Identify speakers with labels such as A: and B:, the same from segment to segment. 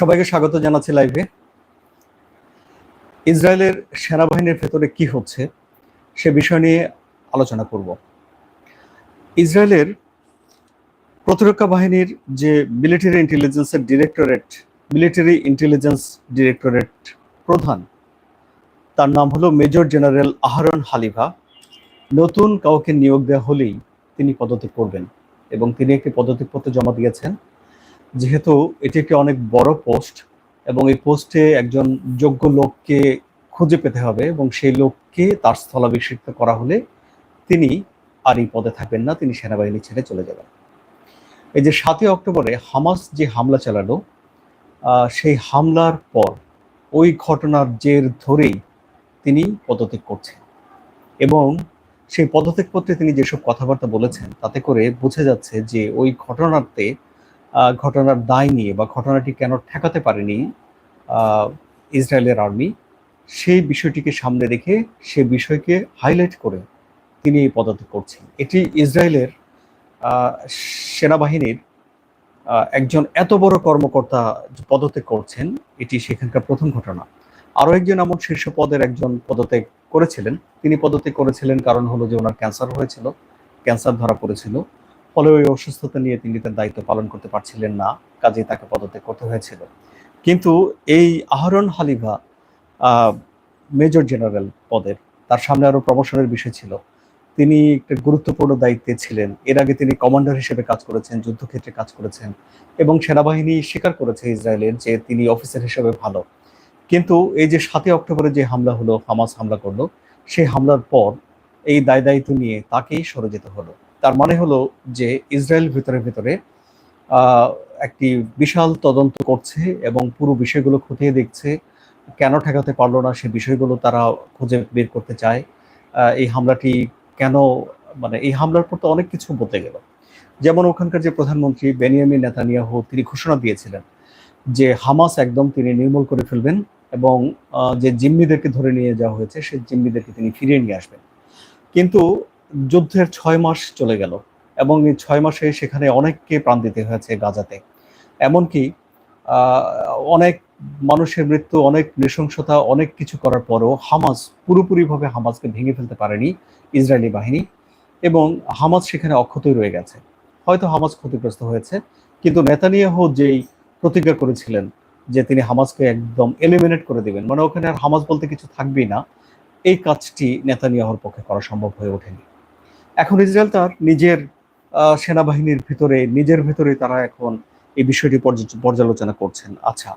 A: সবাইকে স্বাগত জানাচ্ছি লাইভে ইসরায়েলের সেনাবাহিনীর ভেতরে কি হচ্ছে সে বিষয় নিয়ে আলোচনা করব ইসরায়েলের প্রতিরক্ষা বাহিনীর যে মিলিটারি ইন্টেলিজেন্সের ডিরেক্টরেট মিলিটারি ইন্টেলিজেন্স ডিরেক্টরেট প্রধান তার নাম হলো মেজর জেনারেল আহরন হালিভা নতুন কাউকে নিয়োগ দেওয়া হলেই তিনি পদত্যাগ করবেন এবং তিনি একটি পদত্যাগপত্র জমা দিয়েছেন যেহেতু এটি একটি অনেক বড় পোস্ট এবং এই পোস্টে একজন যোগ্য লোককে খুঁজে পেতে হবে এবং সেই লোককে তার স্থলাভিষিক্ত করা হলে তিনি আর এই পদে থাকবেন না তিনি সেনাবাহিনী ছেড়ে চলে যাবেন এই যে সাতই অক্টোবরে হামাস যে হামলা চালালো সেই হামলার পর ওই ঘটনার জের ধরেই তিনি পদত্যাগ করছেন এবং সেই পদত্যাগপত্রে তিনি যেসব কথাবার্তা বলেছেন তাতে করে বোঝা যাচ্ছে যে ওই ঘটনাতে ঘটনার দায় নিয়ে বা ঘটনাটি কেন ঠেকাতে পারেনি ইসরায়েলের আর্মি সেই বিষয়টিকে সামনে রেখে সে বিষয়কে হাইলাইট করে তিনি এই পদত্যাগ করছেন এটি ইসরায়েলের সেনাবাহিনীর একজন এত বড় কর্মকর্তা পদত্যাগ করছেন এটি সেখানকার প্রথম ঘটনা আরও একজন এমন শীর্ষ পদের একজন পদত্যাগ করেছিলেন তিনি পদত্যাগ করেছিলেন কারণ হলো যে ওনার ক্যান্সার হয়েছিল ক্যান্সার ধরা পড়েছিল ফলে ওই অসুস্থতা নিয়ে তিনি তার দায়িত্ব পালন করতে পারছিলেন না কাজেই তাকে পদত্যাগ করতে হয়েছিল কিন্তু এই আহরণ হালিভা মেজর জেনারেল পদের তার সামনে আরও প্রমোশনের বিষয় ছিল তিনি একটা গুরুত্বপূর্ণ দায়িত্বে ছিলেন এর আগে তিনি কমান্ডার হিসেবে কাজ করেছেন যুদ্ধক্ষেত্রে কাজ করেছেন এবং সেনাবাহিনী স্বীকার করেছে ইসরায়েলের যে তিনি অফিসার হিসেবে ভালো কিন্তু এই যে সাতই অক্টোবরে যে হামলা হলো হামাস হামলা করলো সেই হামলার পর এই দায় দায়িত্ব নিয়ে তাকেই সরে যেতে হলো তার মানে হলো যে ইসরায়েল ভিতরে ভিতরে একটি বিশাল তদন্ত করছে এবং পুরো বিষয়গুলো খতিয়ে দেখছে কেন ঠেকাতে পারলো না সে বিষয়গুলো তারা খুঁজে বের করতে চায় এই হামলাটি কেন মানে এই হামলার পর তো অনেক কিছু বলতে গেল যেমন ওখানকার যে প্রধানমন্ত্রী বেনিয়ামিন নেতানিয়াহু তিনি ঘোষণা দিয়েছিলেন যে হামাস একদম তিনি নির্মূল করে ফেলবেন এবং যে জিম্মিদেরকে ধরে নিয়ে যাওয়া হয়েছে সেই জিম্মিদেরকে তিনি ফিরিয়ে নিয়ে আসবেন কিন্তু যুদ্ধের ছয় মাস চলে গেল এবং এই ছয় মাসে সেখানে অনেককে প্রাণ দিতে হয়েছে গাজাতে এমনকি অনেক মানুষের মৃত্যু অনেক নৃশংসতা অনেক কিছু করার পরও হামাস পুরোপুরিভাবে হামাজকে ভেঙে ফেলতে পারেনি ইসরায়েলি বাহিনী এবং হামাজ সেখানে অক্ষতই রয়ে গেছে হয়তো হামাজ ক্ষতিগ্রস্ত হয়েছে কিন্তু নেতানিয়াহ যেই প্রতিজ্ঞা করেছিলেন যে তিনি হামাজকে একদম এলিমিনেট করে দিবেন মানে ওখানে আর হামাজ বলতে কিছু থাকবেই না এই কাজটি নেতানিয়াহর পক্ষে করা সম্ভব হয়ে ওঠেনি এখন ইসরায়েল তার নিজের সেনাবাহিনীর ভিতরে নিজের ভিতরে তারা এখন এই বিষয়টি পর্যালোচনা করছেন আচ্ছা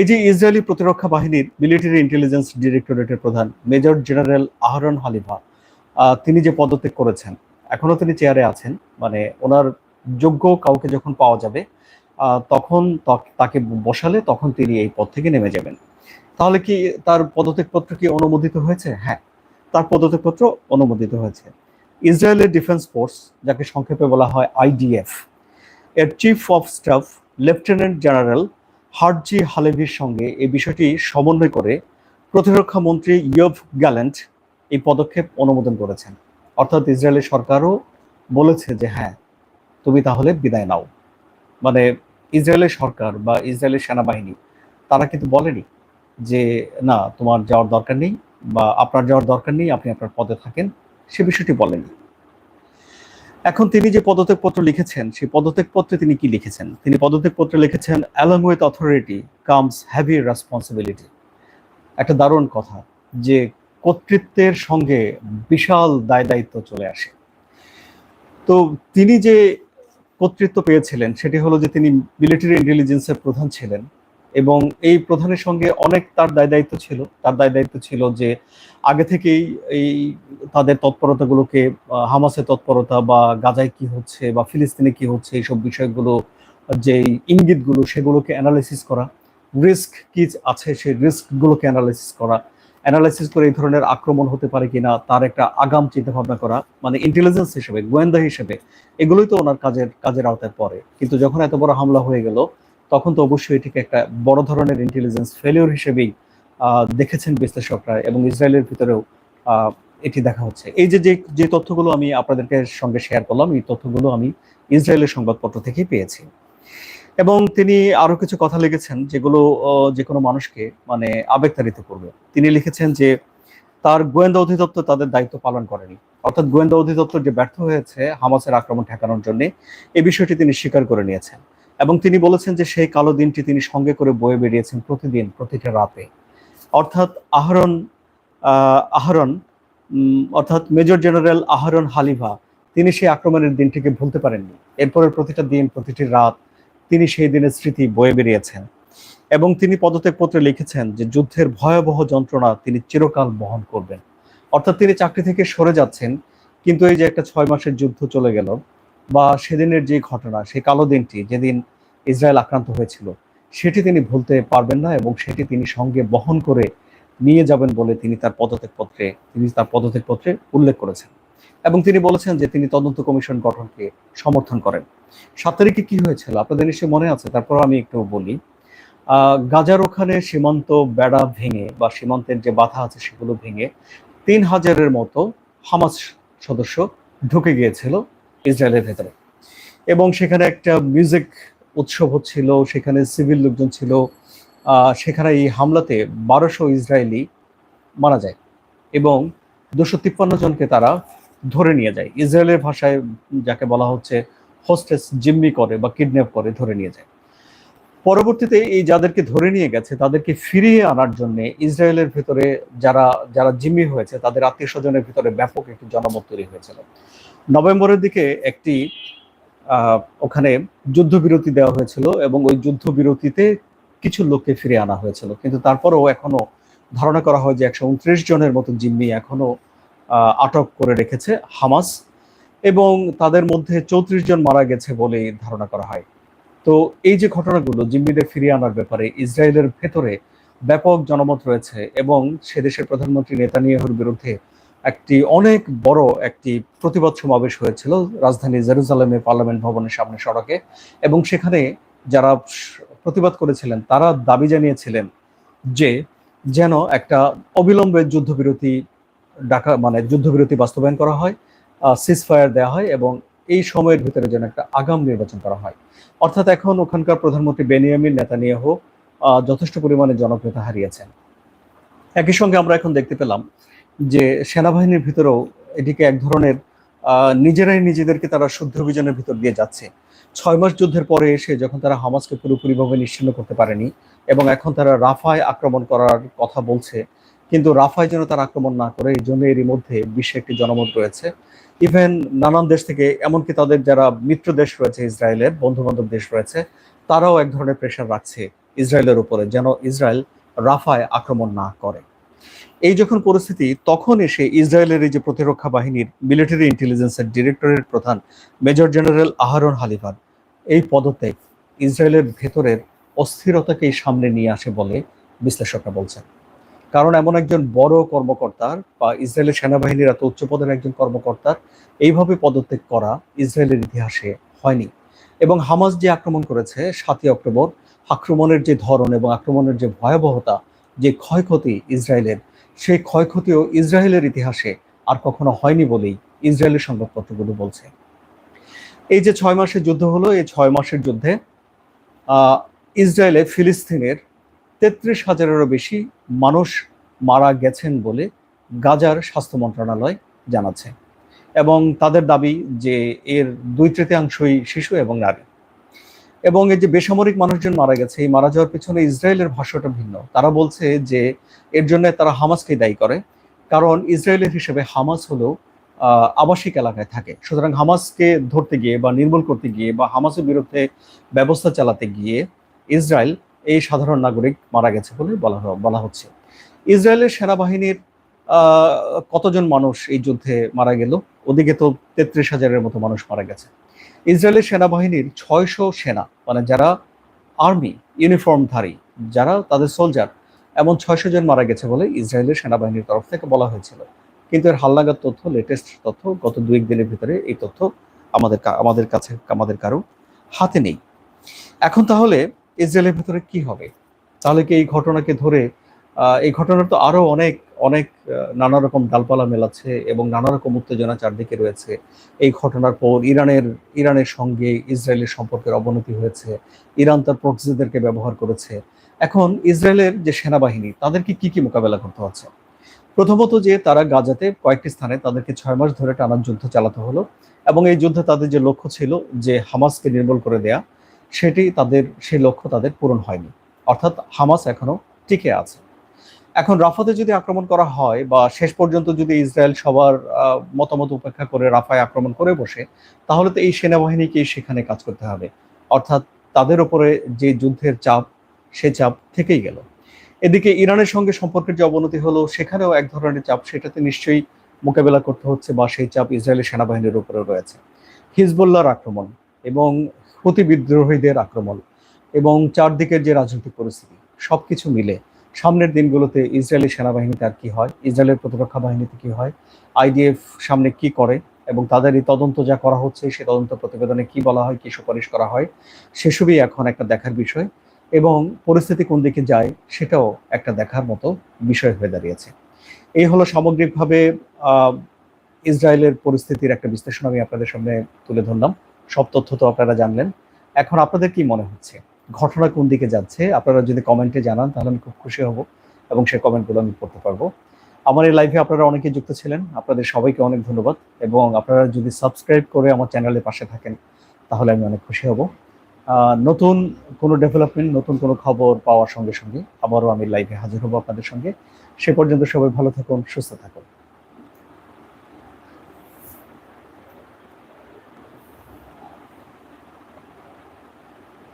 A: এই যে ইসরায়েলি প্রতিরক্ষা বাহিনীর মিলিটারি ইন্টেলিজেন্স ডিরেক্টরেটের প্রধান মেজর জেনারেল আহরন হালিভা তিনি যে পদত্যাগ করেছেন এখনো তিনি চেয়ারে আছেন মানে ওনার যোগ্য কাউকে যখন পাওয়া যাবে তখন তাকে বসালে তখন তিনি এই পদ থেকে নেমে যাবেন তাহলে কি তার পদত্যাগপত্র কি অনুমোদিত হয়েছে হ্যাঁ তার পদত্যাগপত্র অনুমোদিত হয়েছে ইসরায়েলের ডিফেন্স ফোর্স যাকে সংক্ষেপে বলা হয় আইডিএফ এর chief of staff lieutenant general Herzi হালেভির সঙ্গে এই বিষয়টি সমন্বয় করে প্রতিরক্ষা মন্ত্রী ইয়ব গ্যালেন্ট এই পদক্ষেপ অনুমোদন করেছেন অর্থাৎ ইসরায়েলের সরকারও বলেছে যে হ্যাঁ তুমি তাহলে বিদায় নাও মানে ইসরায়েলের সরকার বা ইসরায়েলের সেনাবাহিনী তারা কিন্তু বলেনি যে না তোমার যাওয়ার দরকার নেই বা আপনার যাওয়ার দরকার নেই আপনি আপনার পদে থাকেন সে বিষয়টি বলেন এখন তিনি যে পত্র লিখেছেন সেই পত্রে তিনি কি লিখেছেন তিনি পত্রে লিখেছেন along with authority comes heavy responsibility একটা দারুণ কথা যে কর্তৃত্বের সঙ্গে বিশাল দায় দায়িত্ব চলে আসে তো তিনি যে কর্তৃত্ব পেয়েছিলেন সেটি হলো যে তিনি মিলিটারি ইন্টেলিজেন্সের প্রধান ছিলেন এবং এই প্রধানের সঙ্গে অনেক তার দায় দায়িত্ব ছিল তার দায় দায়িত্ব ছিল যে আগে থেকেই এই তাদের তৎপরতাগুলোকে হামাসের তৎপরতা বা গাজায় কি হচ্ছে বা ফিলিস্তিনে কি হচ্ছে এইসব বিষয়গুলো যে ইঙ্গিতগুলো সেগুলোকে অ্যানালাইসিস করা রিস্ক কি আছে সেই রিস্কগুলোকে অ্যানালাইসিস করা অ্যানালাইসিস করে এই ধরনের আক্রমণ হতে পারে কিনা তার একটা আগাম চিন্তা ভাবনা করা মানে ইন্টেলিজেন্স হিসেবে গোয়েন্দা হিসেবে এগুলোই তো ওনার কাজের কাজের আওতায় পড়ে কিন্তু যখন এত বড় হামলা হয়ে গেল তখন তো অবশ্যই এটিকে একটা বড় ধরনের ইন্টেলিজেন্স ফেলিওর হিসেবেই দেখেছেন বিশ্লেষকরা এবং ইসরায়েলের ভিতরেও এটি দেখা হচ্ছে এই যে যে তথ্যগুলো আমি আপনাদেরকে সঙ্গে শেয়ার করলাম এই তথ্যগুলো আমি ইসরায়েলের সংবাদপত্র থেকে পেয়েছি এবং তিনি আরো কিছু কথা লিখেছেন যেগুলো যে কোনো মানুষকে মানে আবেগতাড়িত করবে তিনি লিখেছেন যে তার গোয়েন্দা অধিদপ্তর তাদের দায়িত্ব পালন করেনি অর্থাৎ গোয়েন্দা অধিদপ্তর যে ব্যর্থ হয়েছে হামাসের আক্রমণ ঠেকানোর জন্য এই বিষয়টি তিনি স্বীকার করে নিয়েছেন এবং তিনি বলেছেন যে সেই কালো দিনটি তিনি সঙ্গে করে বয়ে বেরিয়েছেন প্রতিদিন প্রতিটা রাতে অর্থাৎ আহরণ আহরণ অর্থাৎ মেজর জেনারেল আহরণ হালিভা তিনি সেই আক্রমণের দিনটিকে ভুলতে পারেননি এরপরের প্রতিটা দিন প্রতিটি রাত তিনি সেই দিনের স্মৃতি বয়ে বেরিয়েছেন এবং তিনি পদত্যাগ পত্রে লিখেছেন যে যুদ্ধের ভয়াবহ যন্ত্রণা তিনি চিরকাল বহন করবেন অর্থাৎ তিনি চাকরি থেকে সরে যাচ্ছেন কিন্তু এই যে একটা ছয় মাসের যুদ্ধ চলে গেল বা সেদিনের যে ঘটনা সেই কালো দিনটি যেদিন ইসরায়েল আক্রান্ত হয়েছিল সেটি তিনি ভুলতে পারবেন না এবং সেটি তিনি সঙ্গে বহন করে নিয়ে যাবেন বলে তিনি তার পদত্যাগ পত্রে তিনি তার পদত্যাগ পত্রে উল্লেখ করেছেন এবং তিনি বলেছেন যে তিনি তদন্ত কমিশন গঠনকে সমর্থন করেন সাত তারিখে কি হয়েছিল আপনাদের নিশ্চয়ই মনে আছে তারপর আমি একটু বলি গাজার ওখানে সীমান্ত বেড়া ভেঙে বা সীমান্তের যে বাধা আছে সেগুলো ভেঙে তিন হাজারের মতো হামাস সদস্য ঢুকে গিয়েছিল ইসরায়েলের ভেতরে এবং সেখানে একটা মিউজিক উৎসব হচ্ছিল সেখানে সিভিল লোকজন ছিল সেখানে এই হামলাতে বারোশো ইসরায়েলি মারা যায় এবং দুশো তিপ্পান্ন জনকে তারা ধরে নিয়ে যায় ইসরায়েলের ভাষায় যাকে বলা হচ্ছে হোস্টেস জিম্মি করে বা কিডন্যাপ করে ধরে নিয়ে যায় পরবর্তীতে এই যাদেরকে ধরে নিয়ে গেছে তাদেরকে ফিরিয়ে আনার জন্য ইসরায়েলের ভিতরে যারা যারা জিম্মি হয়েছে তাদের আত্মীয় স্বজনের ভিতরে ব্যাপক একটি জনমত তৈরি হয়েছিল নভেম্বরের দিকে একটি ওখানে যুদ্ধবিরতি দেওয়া হয়েছিল এবং ওই যুদ্ধবিরতিতে কিছু লোককে ফিরে আনা হয়েছিল কিন্তু তারপরেও এখনো ধারণা করা হয় যে একশো উনত্রিশ জনের মতো জিম্মি এখনো আটক করে রেখেছে হামাস এবং তাদের মধ্যে চৌত্রিশ জন মারা গেছে বলে ধারণা করা হয় তো এই যে ঘটনাগুলো জিম্মিদের ফিরিয়ে আনার ব্যাপারে ইসরায়েলের ভেতরে ব্যাপক জনমত রয়েছে এবং সে দেশের প্রধানমন্ত্রী নেতানিয়াহুর বিরুদ্ধে একটি অনেক বড় একটি প্রতিবাদ সমাবেশ হয়েছিল রাজধানী জেরুজালেমে পার্লামেন্ট ভবনের সামনে সড়কে এবং সেখানে যারা প্রতিবাদ করেছিলেন তারা দাবি জানিয়েছিলেন যে যেন একটা অবিলম্বে যুদ্ধবিরতি ডাকা মানে যুদ্ধবিরতি বাস্তবায়ন করা হয় সিজ ফায়ার দেওয়া হয় এবং এই সময়ের ভিতরে যেন একটা আগাম নির্বাচন করা হয় অর্থাৎ এখন ওখানকার প্রধানমন্ত্রী বেনিয়ামিন নেতানিয়াহু যথেষ্ট পরিমাণে জনপ্রিয়তা হারিয়েছেন একই সঙ্গে আমরা এখন দেখতে পেলাম যে সেনাবাহিনীর ভিতরেও এটিকে এক ধরনের নিজেরাই নিজেদেরকে তারা শুদ্ধ অভিযানের ভিতর দিয়ে যাচ্ছে ছয় মাস যুদ্ধের পরে এসে যখন তারা হামাসকে পুরোপুরিভাবে নিশ্চিন্ন করতে পারেনি এবং এখন তারা রাফায় আক্রমণ করার কথা বলছে কিন্তু রাফায় যেন তারা আক্রমণ না করে এই জন্য এরই মধ্যে বিশ্বে একটি জনমত রয়েছে ইভেন নানান দেশ থেকে এমনকি তাদের যারা মিত্র দেশ রয়েছে ইসরায়েলের বন্ধুবান্ধব দেশ রয়েছে তারাও এক ধরনের প্রেশার রাখছে ইসরায়েলের উপরে যেন ইসরায়েল রাফায় আক্রমণ না করে এই যখন পরিস্থিতি তখন এসে ইসরায়েলের এই যে প্রতিরক্ষা বাহিনীর মিলিটারি ইন্টেলিজেন্সের ডিরেক্টরেট প্রধান মেজর জেনারেল আহারন হালিফার এই পদত্যাগ ইসরায়েলের ভেতরের অস্থিরতাকেই সামনে নিয়ে আসে বলে বিশ্লেষকরা বলছেন কারণ এমন একজন বড় কর্মকর্তার বা ইসরায়েলের সেনাবাহিনীর এত উচ্চ পদের একজন কর্মকর্তার এইভাবে পদত্যাগ করা ইসরায়েলের ইতিহাসে হয়নি এবং হামাস যে আক্রমণ করেছে সাতই অক্টোবর আক্রমণের যে ধরন এবং আক্রমণের যে ভয়াবহতা যে ক্ষয়ক্ষতি ইসরায়েলের সেই ক্ষয়ক্ষতিও ইসরায়েলের ইতিহাসে আর কখনো হয়নি বলেই ইসরায়েলের সংবাদপত্রগুলো বলছে এই যে ছয় মাসের যুদ্ধ হলো এই ছয় মাসের যুদ্ধে ইসরায়েলে ফিলিস্তিনের তেত্রিশ হাজারেরও বেশি মানুষ মারা গেছেন বলে গাজার স্বাস্থ্য মন্ত্রণালয় জানাচ্ছে এবং তাদের দাবি যে এর দুই তৃতীয়াংশই শিশু এবং নারী এবং এই যে বেসামরিক মানুষজন মারা গেছে এই মারা যাওয়ার পিছনে ইসরায়েলের ভাষ্যটা ভিন্ন তারা বলছে যে এর জন্য তারা হামাসকে দায়ী করে কারণ ইসরায়েলের হিসেবে হামাস হলো আবাসিক এলাকায় থাকে সুতরাং হামাসকে ধরতে গিয়ে বা নির্মূল করতে গিয়ে বা হামাসের বিরুদ্ধে ব্যবস্থা চালাতে গিয়ে ইসরায়েল এই সাধারণ নাগরিক মারা গেছে বলে বলা বলা হচ্ছে ইসরায়েলের সেনাবাহিনীর কতজন মানুষ এই যুদ্ধে মারা গেল ওদিকে তো তেত্রিশ হাজারের মতো মানুষ মারা গেছে ইসরায়েলের সেনাবাহিনীর ছয়শো সেনা মানে যারা আর্মি ইউনিফর্মধারী যারা তাদের সোলজার এমন ছয়শো জন মারা গেছে বলে ইসরায়েলের সেনাবাহিনীর তরফ থেকে বলা হয়েছিল কিন্তু এর হালনাগাদ তথ্য লেটেস্ট তথ্য গত দুই দিনের ভিতরে এই তথ্য আমাদের আমাদের কাছে আমাদের কারো হাতে নেই এখন তাহলে ইসরায়েলের ভিতরে কি হবে তাহলে কি এই ঘটনাকে ধরে এই ঘটনার তো আরও অনেক অনেক নানা রকম ডালপালা মেলাচ্ছে এবং নানা রকম উত্তেজনা চারদিকে রয়েছে এই ঘটনার পর ইরানের ইরানের সঙ্গে ইসরায়েলের সম্পর্কের অবনতি হয়েছে ইরান তার প্রক্সিদেরকে ব্যবহার করেছে এখন ইসরায়েলের যে সেনাবাহিনী তাদেরকে কি কি মোকাবেলা করতে হচ্ছে প্রথমত যে তারা গাজাতে কয়েকটি স্থানে তাদেরকে ছয় মাস ধরে টানা যুদ্ধ চালাতে হলো এবং এই যুদ্ধে তাদের যে লক্ষ্য ছিল যে হামাসকে নির্মূল করে দেয়া সেটি তাদের সেই লক্ষ্য তাদের পূরণ হয়নি অর্থাৎ হামাস এখনো টিকে আছে এখন রাফাতে যদি আক্রমণ করা হয় বা শেষ পর্যন্ত যদি ইসরায়েল সবার মতামত উপেক্ষা করে রাফায় আক্রমণ করে বসে তাহলে তো এই সেনাবাহিনীকে সেখানে কাজ করতে হবে অর্থাৎ তাদের উপরে যে যুদ্ধের চাপ সে চাপ থেকেই গেল এদিকে ইরানের সঙ্গে সম্পর্কের যে অবনতি হলো সেখানেও এক ধরনের চাপ সেটাতে নিশ্চয়ই মোকাবেলা করতে হচ্ছে বা সেই চাপ ইসরায়েলের সেনাবাহিনীর উপরে রয়েছে হিজবুল্লাহর আক্রমণ এবং ক্ষতি বিদ্রোহীদের আক্রমণ এবং চারদিকের যে রাজনৈতিক পরিস্থিতি সব কিছু মিলে সামনের দিনগুলোতে ইসরায়েলি সেনাবাহিনীতে আর কি হয় ইসরায়েলের প্রতিরক্ষা বাহিনীতে কি হয় আইডিএফ সামনে কি করে এবং তাদের এই তদন্ত যা করা হচ্ছে সেই তদন্ত প্রতিবেদনে কি বলা হয় কি সুপারিশ করা হয় সেসবই এখন একটা দেখার বিষয় এবং পরিস্থিতি কোন দিকে যায় সেটাও একটা দেখার মতো বিষয় হয়ে দাঁড়িয়েছে এই হলো সামগ্রিকভাবে ইসরায়েলের পরিস্থিতির একটা বিশ্লেষণ আমি আপনাদের সামনে তুলে ধরলাম সব তথ্য তো আপনারা জানলেন এখন আপনাদের কি মনে হচ্ছে ঘটনা কোন দিকে যাচ্ছে আপনারা যদি কমেন্টে জানান তাহলে আমি খুব খুশি হব এবং সেই কমেন্টগুলো আমি পড়তে পারবো আমার এই লাইভে আপনারা অনেকে যুক্ত ছিলেন আপনাদের সবাইকে অনেক ধন্যবাদ এবং আপনারা যদি সাবস্ক্রাইব করে আমার চ্যানেলের পাশে থাকেন তাহলে আমি অনেক খুশি হব নতুন কোনো ডেভেলপমেন্ট নতুন কোনো খবর পাওয়ার সঙ্গে সঙ্গে আবারও আমি লাইভে হাজির হব আপনাদের সঙ্গে সে পর্যন্ত সবাই ভালো থাকুন সুস্থ থাকুন